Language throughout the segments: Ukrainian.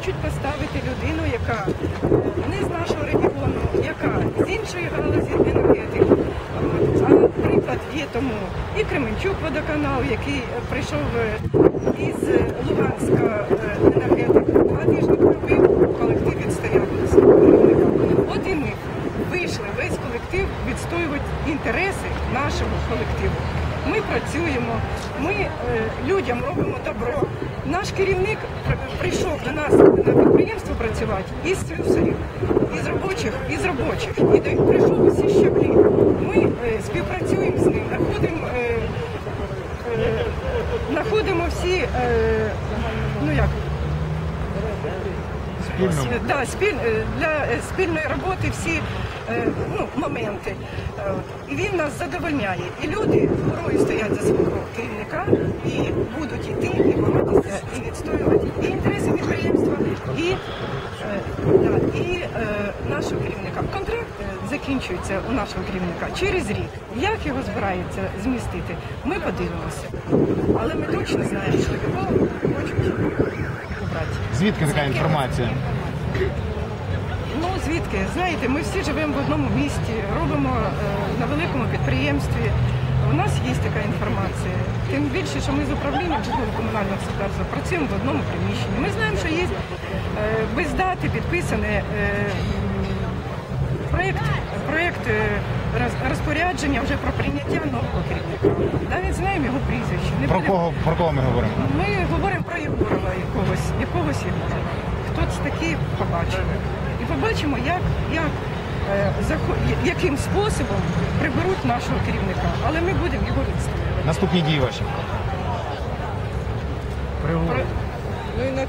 хочуть поставити людину, яка е, не з нашого регіону, яка з іншої галузі енергетики. А приклад є тому і Кременчук водоканал, який е, прийшов е, із Луганська енергетика. Два тижні пробив, колектив керівника. От і ми вийшли весь колектив відстоювати інтереси нашого колективу. Ми працюємо, ми людям робимо добро. Наш керівник прийшов до нас на підприємство працювати із слюсарів, із робочих, із робочих. І прийшов усі щаблі. Ми е, співпрацюємо з ним, знаходимо, е, е, знаходимо всі, ну як, Да, спіль, для спільної роботи всі ну, моменти. І він нас задовольняє. І люди горою стоять за свого керівника і будуть йти і і відстоювати і інтереси підприємства, і, е, да, і е, нашого керівника. Контракт е, закінчується у нашого керівника через рік. Як його збираються змістити, ми подивимося. Але ми точно знаємо, що його хочуть убрати. Звідки така інформація? Ну звідки? Знаєте, ми всі живемо в одному місті, робимо е, на великому підприємстві. У нас є така інформація. Тим більше, що ми з управлінням житлово-комунального господарства працюємо в одному приміщенні. Ми знаємо, що є е, без дати підписаний е, проєкт, проєкт е, розпорядження вже про прийняття нового керівника. Навіть знаємо його прізвище. Не Про кого про кого ми говоримо? ми говоримо про Єгорова якогось, якогось Єгора. Хто це такий, побачимо. І побачимо, як, як, яким способом приберуть нашого керівника. Але ми будемо його відстоювати. Наступні дії ваші.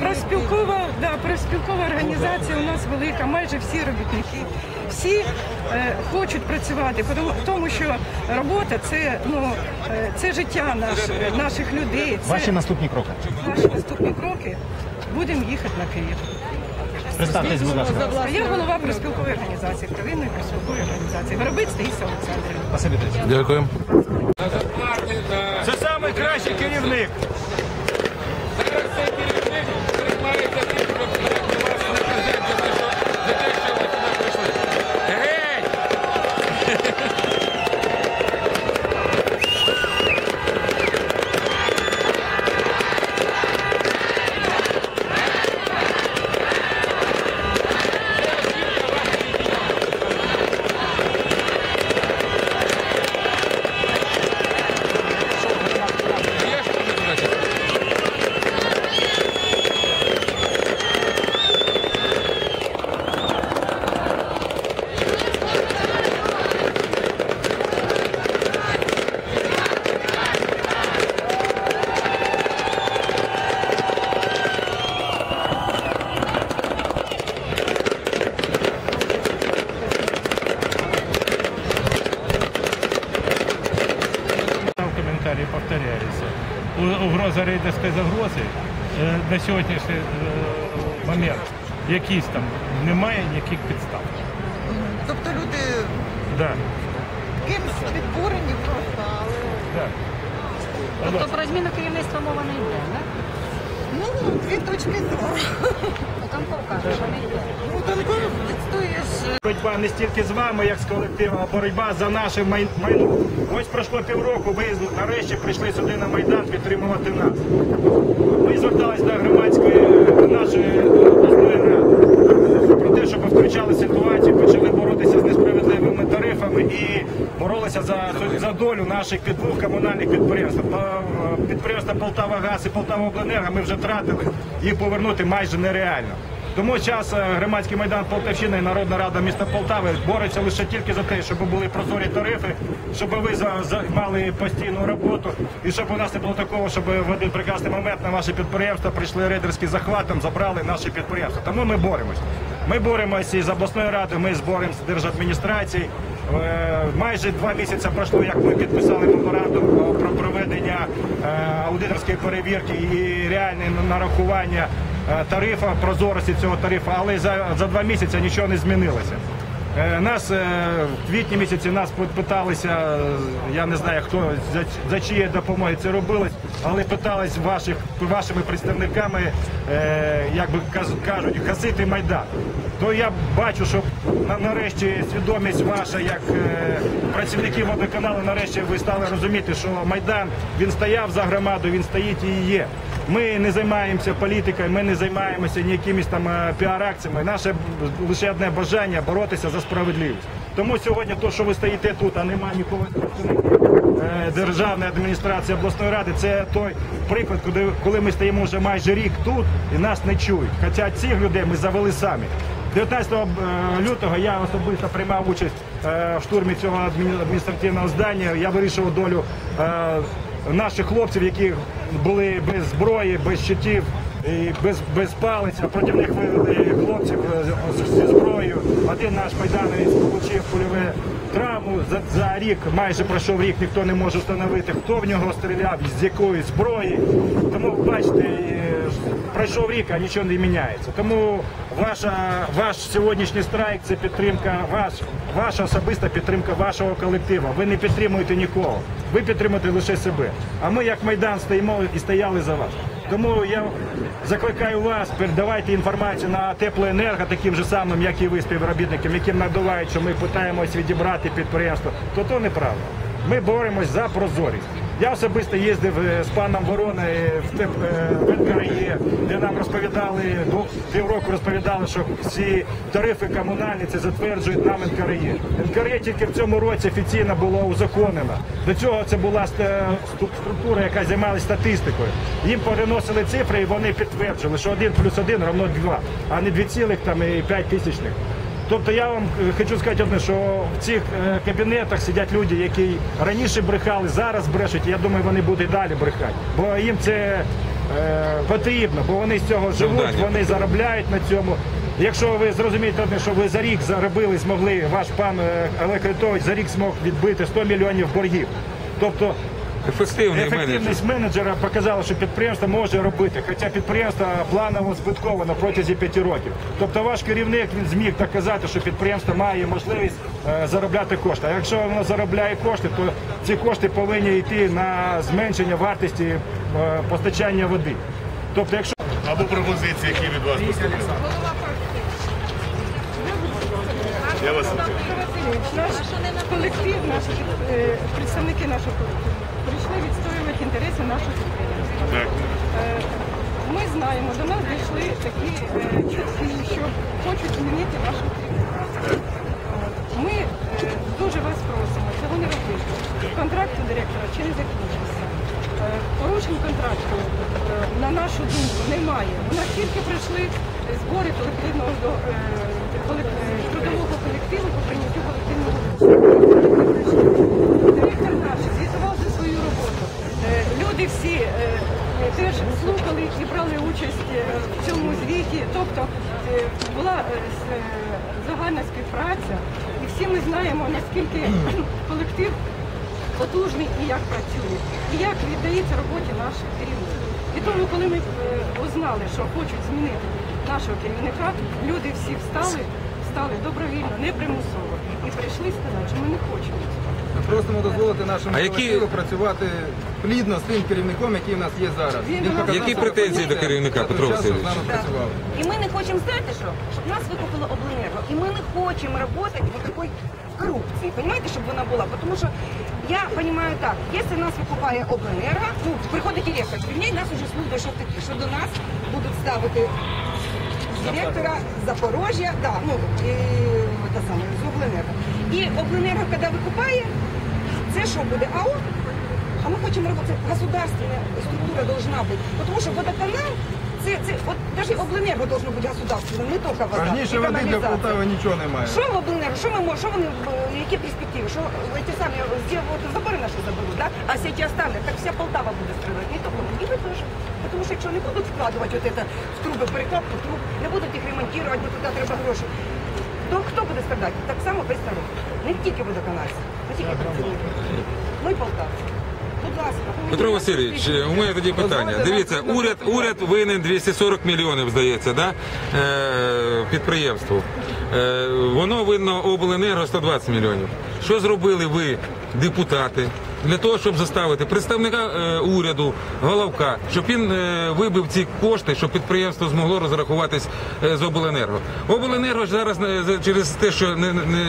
Проспілкова, да, проспілкова організація у нас велика, майже всі робітники. Всі е, хочуть працювати, тому, тому що робота це, ну, е, це життя наш, наших людей. Це Ваші наступні кроки. наші наступні кроки. Будемо їхати на Київ. Представтесь, будь ласка. Я голова проспілкової організації, провинної проспілкової організації. Горобець Таїса Олександрівна. Дякую. Це найкращий керівник. Угроза рейдерської загрози е, на сьогоднішній е, момент якісь там немає ніяких підстав. Тобто люди Да, кимось відбурені просто, але да. Тобто про зміну керівництва мова не йде, так? ну дві точки зору. Виконком каже, що не йде. Ну танком відстоїш Боротьба не стільки з вами, як з колективом, а боротьба за наше май- майно. Ось пройшло півроку, ви нарешті прийшли сюди на Майдан підтримувати нас. Ми зверталися до громадської нашої обласної ради про те, щоб втрачали ситуацію, почали боротися з несправедливими тарифами і боролися за, за долю наших двох комунальних підприємств. Підприємства Полтава Газ і Полтава Обленерго ми вже втратили, їх повернути майже нереально. Тому час е, громадський майдан Полтавщини і Народна рада міста Полтави бореться лише тільки за те, щоб були прозорі тарифи, щоб ви мали постійну роботу, і щоб у нас не було такого, щоб в один прекрасний момент на ваше підприємство прийшли рейдерські захватом, забрали наші підприємства. Тому ми боремось. Ми боремося із обласною радою, ми зборемося з держадміністрації. Е, Майже два місяці пройшло, як ми підписали меморандум про проведення е, аудиторської перевірки і реальне нарахування е, тарифа, прозорості цього тарифу, але за, за два місяці нічого не змінилося. Е, Нас е, в квітні місяці нас питалися, я не знаю хто за, за чиєї допомоги це робилось, але питались ваших вашими представниками, як би кажуть, гасити майдан. То я бачу, що нарешті свідомість ваша, як працівників водоканалу, нарешті ви стали розуміти, що майдан він стояв за громаду, він стоїть і є. Ми не займаємося політикою, ми не займаємося ніякимись там е, піар-акціями. Наше лише одне бажання боротися за справедливість. Тому сьогодні, то, що ви стоїте тут, а немає нікого е, державної адміністрації обласної ради, це той приклад, коли, коли ми стоїмо вже майже рік тут і нас не чують. Хоча цих людей ми завели самі. 19 е, лютого я особисто приймав участь в штурмі цього адмі- адміністративного здання. Я вирішував долю наших хлопців, які були без зброї, без щитів і без, без палець. А проти них вивели хлопців е, зі зброєю. Один наш майданець отримав польове травму. За, за рік, майже пройшов рік, ніхто не може встановити, хто в нього стріляв, з якої зброї. Тому бачите, е, пройшов рік, а нічого не міняється. Тому ваша, ваш сьогоднішній страйк це підтримка, ваш, ваша особиста підтримка вашого колективу. Ви не підтримуєте нікого. Ви підтримуєте лише себе. А ми, як Майдан, стоїмо і стояли за вас. Тому я закликаю вас, передавайте інформацію на теплоенерго таким же самим, як і ви співробітникам, яким надувають, що ми питаємось відібрати підприємство, то то неправда. Ми боремось за прозорість. Я особисто їздив е, з паном Вороною в ТЕП е, де нам розповідали, ну, півроку розповідали, що всі тарифи комунальні це затверджують нам НКРЄ. НКРЄ тільки в цьому році офіційно було узаконено. До цього це була структура, яка займалася статистикою. Їм переносили цифри і вони підтверджували, що 1 плюс 1 равно 2, а не 2,5 тисячних. Тобто я вам е, хочу сказати одне, що в цих е, кабінетах сидять люди, які раніше брехали, зараз брешуть. Я думаю, вони будуть і далі брехати. Бо їм це е, потрібно, бо вони з цього живуть, вони заробляють на цьому. Якщо ви зрозумієте одне, що ви за рік заробили, змогли, ваш пан е, Олег Ритович за рік змог відбити 100 мільйонів боргів. Тобто Ефективний менеджер. Ефективність менеджера показала, що підприємство може робити, хоча підприємство планово збитково на протязі п'яти років. Тобто ваш керівник він зміг доказати, що підприємство має можливість е, заробляти кошти. А якщо воно заробляє кошти, то ці кошти повинні йти на зменшення вартості е, постачання води. Тобто, якщо Або пропозиції, які від вас поступили. Я вас наш колектив, наші е, представники нашого колективу інтереси нашого підприємства. Е, Ми знаємо, до нас дійшли такі е, чутки, що хочуть змінити нашу керівника. Ми е, дуже вас просимо цього не робити. Контракт у директора ще не закінчився. Порушень контракту, на нашу думку, немає. У нас тільки прийшли збори колективного до- колек- трудового колективу по прийняттю колективного. Директор наш звітував за свою роботу. Е, всі е, е, теж слухали і брали участь е, в цьому звіті. Тобто була загальна співпраця, і всі ми знаємо, наскільки колектив потужний і як працює, і як віддається роботі наш керівник. І тому, коли ми узнали, що хочуть змінити нашого керівника, люди всі встали, встали добровільно, не примусово, і прийшли сказати, що ми не хочемо. Ми просимо дозволити нашому А які- працювати плідно з тим керівником, який в нас є зараз. Він показав Які претензії до керівника, Петро Васильович? з нами працював. И мы не хочемо, знаєте що? Щоб нас викупило обленерго. І ми не хочемо працювати в такій корупції. Понимаете, щоб вона була? Тому що я розумію так, якщо нас викупає обленерго, ну, приходить директор, звільняй нас уже служба, що такі, що до нас будуть ставити директора Запорожжя, да, ну, і, те саме, з обленерго. І обленерго, коли викупає, це що буде? АО? А ми хочемо робити, государственна структура должна бути. Тому що водоканал, це, це от навіть обленерго должно бути государственним, не тільки вода. Важніше і води для каналізація. Полтави нічого немає. Що в обленерго, що ми можемо, що вони, е, які перспективи, що ті самі зробили, забори наші заберуть, да? а всі ті останні, так вся Полтава буде стріляти, не тільки ми, і ви теж. Тому що якщо не будуть вкладувати от це в труби, перекладку труб, не будуть їх ремонтувати, бо туди треба гроші, то хто буде страдати? Так само весь народ. Не тільки водоканальці, не тільки працівники. Ми полтавці. Будь ласка. Петро Васильович, у мене тоді питання. Дивіться, уряд, уряд винен 240 мільйонів, здається, да? е, підприємству. Е, Воно винно обленерго 120 мільйонів. Що зробили ви, депутати, для того, щоб заставити представника е, уряду, головка, щоб він е, вибив ці кошти, щоб підприємство змогло розрахуватись е, з обленерго. Обленерго ж зараз е, через те, що не, не,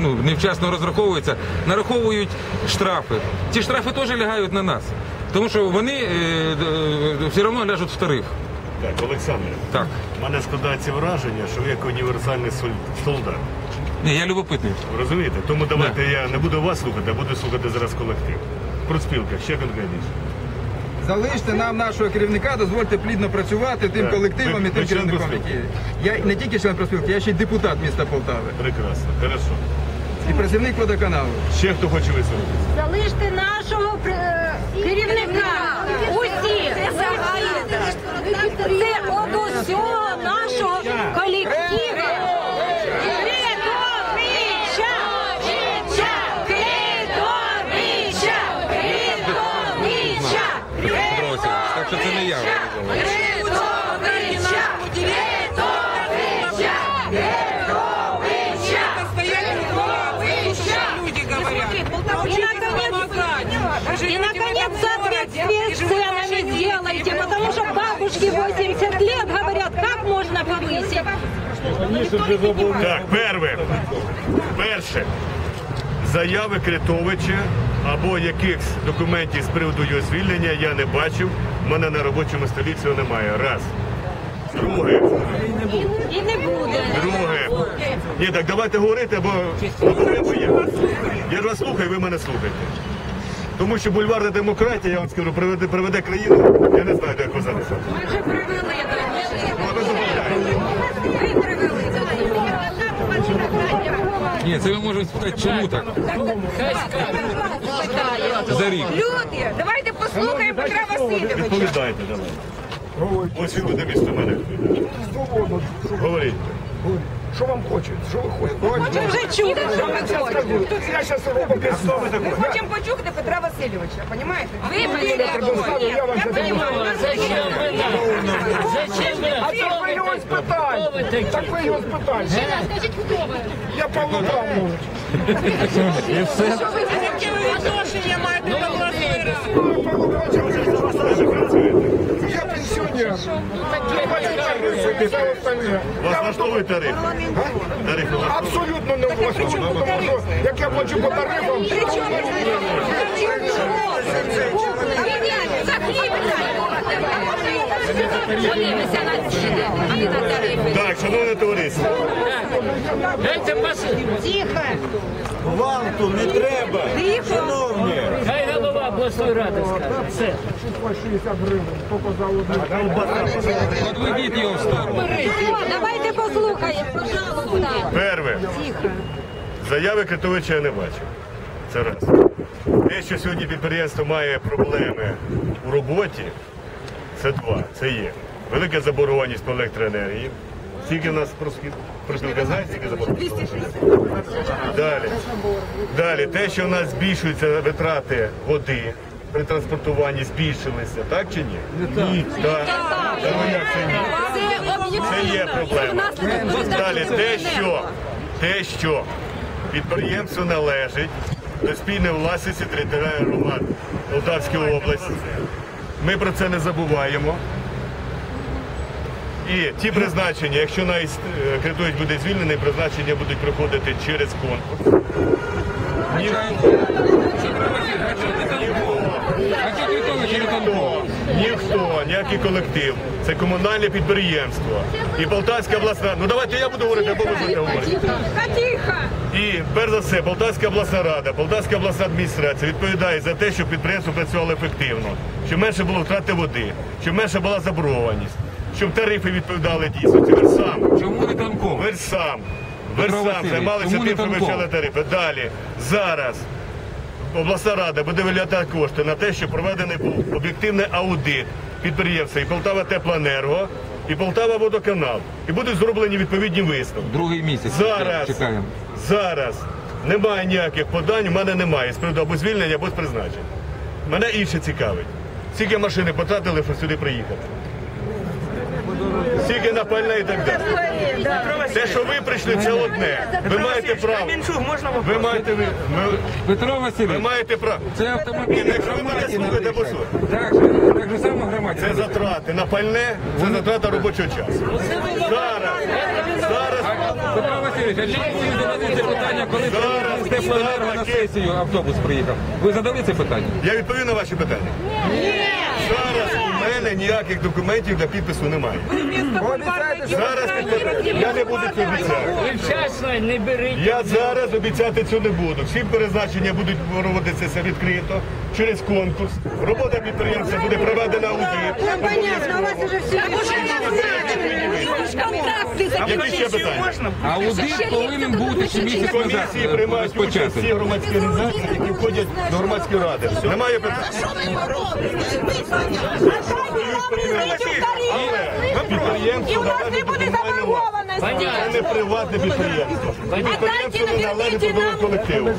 ну, невчасно розраховується, нараховують штрафи. Ці штрафи теж лягають на нас. Тому що вони е, е, все одно ляжуть в тариф. Так, Олександр, Так. в мене складається враження, що ви як універсальний соль- солдат. Ні, я любопитний. Розумієте? Тому давайте я не буду вас слухати, а буду слухати зараз колектив. Проспілка, ще конкретніше. Залиште нам нашого керівника, дозвольте плідно працювати тим Так. колективом Ви- і тим член керівником, профспілки? який. Я не тільки член профспілки, я ще й депутат міста Полтави Прекрасно, хорошо. і працівник водоканалу. Ще хто хоче висловитися? Залиште нашого е, керівника. Усі. Це от усього нашого Так, перве. Перше. Заяви Критовича або якихось документів з приводу його звільнення я не бачив. У мене на робочому столі цього немає. Раз. Друге. І не буде. Друге. Ні, так давайте говорити, бо я. Я ж вас слухаю, ви мене слухаєте. Тому що бульварна демократія, я вам скажу, приведе, приведе країну, я не знаю, якого зараз. Ми вже привели Ні, це ви можете спитати, чому так? За рік. Люди, давайте послухаємо Петра Васильовича. Відповідайте, давай. Ось він буде місто мене. Говоріть. Що вам хочуть? Що ви хочете? Ми вже чули, що ми хочемо. Я зараз таку. Ми хочемо почухати Петра Васильовича, розумієте? Вибачте. Я вам Я понимаю. А так ви його спитайте. Так ви його спитайте. Скажіть, хто ви? Я Павло Павлович. Я пенсіонер. Все остальне. Вас влаштовує тариф? Тариф? Абсолютно не влаштовує, тому що як я плачу по тарифам, на тарифи. Так, шановне товариство, Тихо. Вам тут не треба, шановні. Обласної ради скаже. Все. 60 гривень, тільки за одну. Відведіть його в сторону. Давайте послухаємо, пожалуйста. перше. Заяви Критовича я не бачив. Це раз. Те, що сьогодні підприємство має проблеми у роботі, це два. Це є. Велика заборгованість по електроенергії. Скільки в нас проспіл- знає, скільки заборгованість? Далі. Далі, те, що в нас збільшуються витрати води при транспортуванні, збільшилися, так чи ні? Ні. Так. Та ну як це ні? Це є проблема. Далі те, що те, що підприємство належить до спільної власності територіальної громад Полтавської області. Ми про це не забуваємо. І ті призначення, якщо навіть е, Критович буде звільнений, призначення будуть проходити через конкурс. Ні, ніхто, ніякий колектив. Це комунальне підприємство. І Полтавська обласна. Ну давайте я буду говорити, або ви будете говорити. І перш за все, Полтавська обласна рада, Полтавська обласна адміністрація відповідає за те, щоб підприємство працювало ефективно, щоб менше було втрати води, щоб менше була заборгованість, щоб тарифи відповідали дійсності. Ви ж сам, Чому виконком? ви ж сам, ви ж Петро сам Васильович, займалися тим, що вивчали тарифи. Далі, зараз обласна рада буде виділяти кошти на те, щоб проведений був об'єктивний аудит підприємства і Полтава Теплоенерго, і Полтава Водоканал. І будуть зроблені відповідні висновки. Другий місяць. Зараз, Чекаємо. зараз немає ніяких подань, у мене немає з приводу або звільнення, або з призначення. Мене інше цікавить. Скільки машини потратили, щоб сюди приїхати? Тільки на пальне і так далі. Те, що ви прийшли, це одне. Ви маєте право. Ви маєте ви, Петро ви Васильович, маєте право. це Ні, автомобіль. ну, якщо ви мене слухаєте, бо що? Так же, так же само громадян. Це затрати на пальне, це затрата робочого часу. Зараз, зараз, Петро Васильович, а чому ви задали це питання, коли Зараз, з теплоенерго на сесію автобус приїхав? Ви задали це питання? я відповів на ваші питання. Зараз у мене ніяких документів для підпису немає. Зараз я не буду це обіцяти. Не беріть. Я зараз обіцяти цю не буду. Всі перезначення будуть проводитися відкрито через конкурс. Робота підприємства буде проведена у вас ще питання? Аудит повинен бути ще місяць назад Комісії приймають участь розпочати. всі громадські організації, які входять до громадської ради. Немає питань. Але підприємство належить до комунального власності. Це не приватне підприємство. Підприємство не належить трудовому колективу.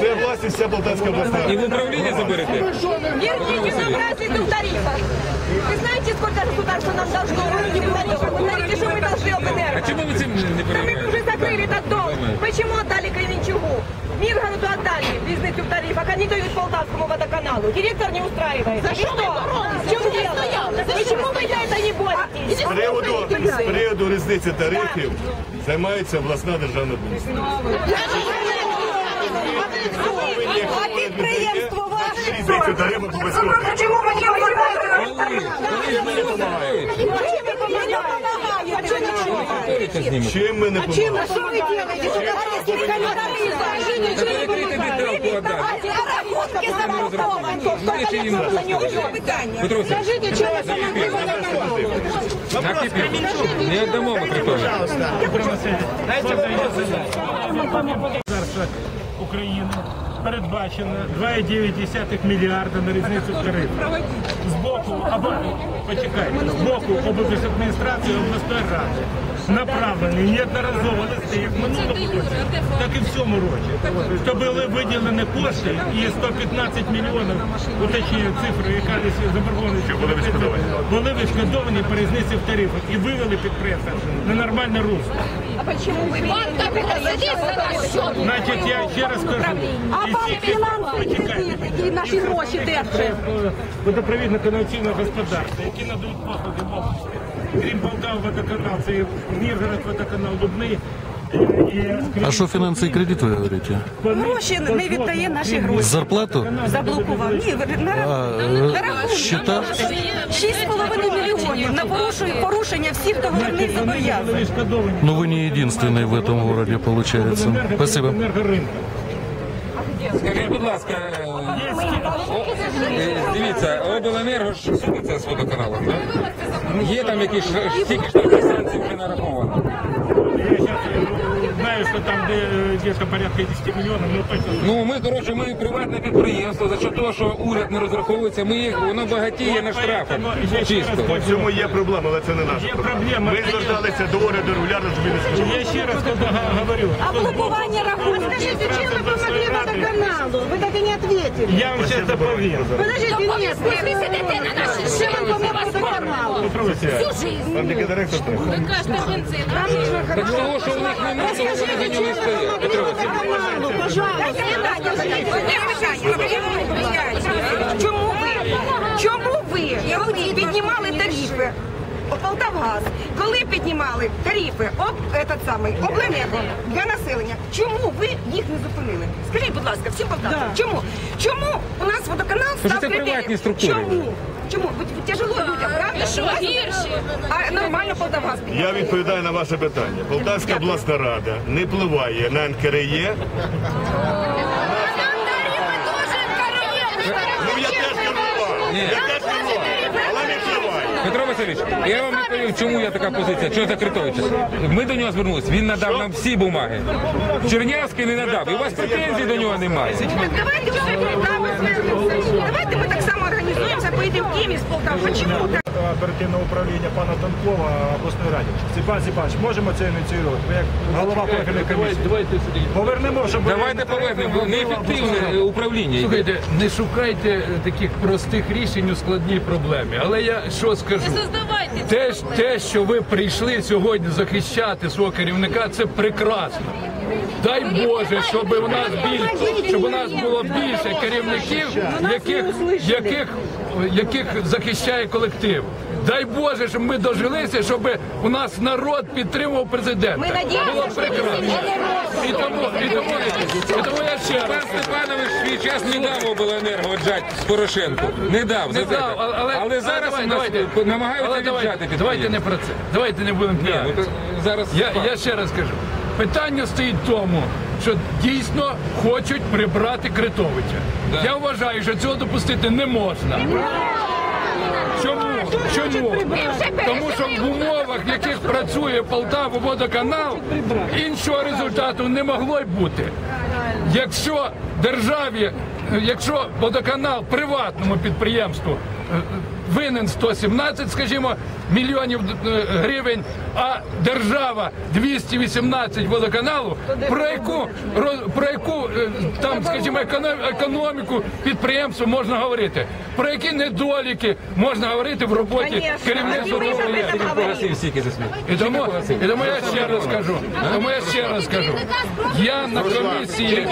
Це власність вся Полтавська обласна. І в управління заберете? Верните нам разницу в тарифах. Вы знаете, сколько государство нам должно в уровне тарифов? Вы знаете, что мы должны А ОБНР? чому ви цим не Да мы переймаєте? уже закрыли этот долг. Почему отдали Кременчугу? Миргороду отдали разницу в тарифах, они дают Полтавскому водоканалу. Директор не устраивает. За что? В чем дело? Почему вы за это не боретесь? З приводу, з приводу різниці тарифів займається обласна державна адміністрація. А підприємство ваше? Різницю тарифів обов'язково. Почему вы не Коли? Коли ж мені допомагають? Повторюйте з ними. Чим ми не допомагаємо? Что вы делаете? Та перекрийте деталку отдати. Знаєш, їм Петро Васильович, Скажите, что вы помогли водоканалу? на кипі. Не віддамо ми притону. Міністерства України передбачено 2,9 мільярда на різницю тарифів. З боку, або, почекайте, з боку облдержадміністрації обласної ради Направлені неодноразово листи, як минулому році, так і в цьому році, що були виділені кошти і 115 мільйонів, уточнюю цифру, яка десь заборгованість, були відшкодовані. Були відшкодовані по різниці в тарифах і вивели підприємство на нормальне русло. Значить, я ще раз кажу, А і всі- почекайте. які наші гроші держить. водопровідно каналізаційного господарства, які надають послуги Крім Полтава водоканал, це і Міргород водоканал, Дубний. І, А що фінанси і кредит ви говорите? Гроші не віддає наші гроші. Зарплату? Заблокував. Ні, на, А, на е, рахунок. счета? 6,5 мільйонів на порушення, порушення всіх договірних зобов'язань. відшкодовані Ну вы не единственный в этом городе, получается. Спасибо. енергоринку. Скажіть, будь ласка, е, о, е, дивіться, обленерго ж судиться з водоканалом, так? Є там якісь ш- стільки штрафних санкцій вже нараховано? Я зараз знаю, що там де, десь порядка 10 мільйонів, ну точно. Ну ми, коротше, ми приватне підприємство, за що того, що уряд не розраховується, ми їх, воно багатіє на штрафах. Чисто. По цьому є проблема, але це не наша Є проблема. проблема. Ми зверталися до уряду регулярно, щоб він не скажу. Я ще раз коли га- говорю, А блокування рахунку. Скажите, чем вы помогли водоканалу? Вы так и не ответили. я вам зараз доповім. Подождите, нет, вы сидите на нашей Чем вы помогли водоканалу? Там тільки директор треба. Так з того, що у них немає, вони за нього стоїть. Петро Васильович. Чому ви? Чому ви, коли піднімали тарифи? Полтавгаз, коли піднімали тарифи об этот самий обленерго для населення, чому ви їх не зупинили? Скажіть, будь ласка, всім полтавцям, чому? Чому у нас водоканал став це критерієм? приватні структури. Чому? Чому? Бо тяжело людям, правда? Що А нормально Полтавгаз підняв. Я відповідаю на ваше питання. Полтавська обласна рада не впливає на НКРЄ. Ну я теж керував. Я теж керував. Петро Васильович, я вам відповів, чому я така позиція, чого Закритовича. Ми до нього звернулися, він надав нам всі бумаги. Чернявський не надав, і у вас претензій до нього немає. Давайте ми так само організуємося, поїдемо в Київ з Полтави. Чому так? Оперативного управління пана Танкова обласної раді. Степан Степанович, можемо це ініціювати? Ви як голова профільної комісії. Давайте сюди. Повернемо, щоб Давайте повернемо. Неефективне управління. Слухайте, не шукайте таких простих рішень у складній проблемі. Але я що скажу? Те, те, що ви прийшли сьогодні захищати свого керівника, це прекрасно. Дай Боже, щоб у нас більше, щоб у нас було більше керівників, яких, яких, яких захищає колектив. Дай Боже, щоб ми дожилися, щоб у нас народ підтримував президента. Було прекрасно. І тому, і тому, і тому я ще раз. Пан Степанович свій час не дав обленерго віджати з Порошенко. Не дав. Не дав, але, але, але зараз давай, нас давайте, намагаються але давайте, віджати Давайте не про це. Давайте не будемо ну, зараз Я, я ще раз кажу. Питання стоїть в тому, що дійсно хочуть прибрати Критовича. Да. Я вважаю, що цього допустити не можна. Чому? Чому? Тому що в умовах, в яких працює Полтава водоканал, іншого результату не могло й бути. Якщо державі, якщо водоканал приватному підприємству е, винен 117, скажімо, мільйонів е, гривень, а держава 218 водоканалу, про яку роз- про яку е, там, скажімо, економ- економіку підприємства можна говорити? Про які недоліки можна говорити в роботі керівництва. І тому, і тому я ще раз кажу, тому я ще раз кажу, я на комісії.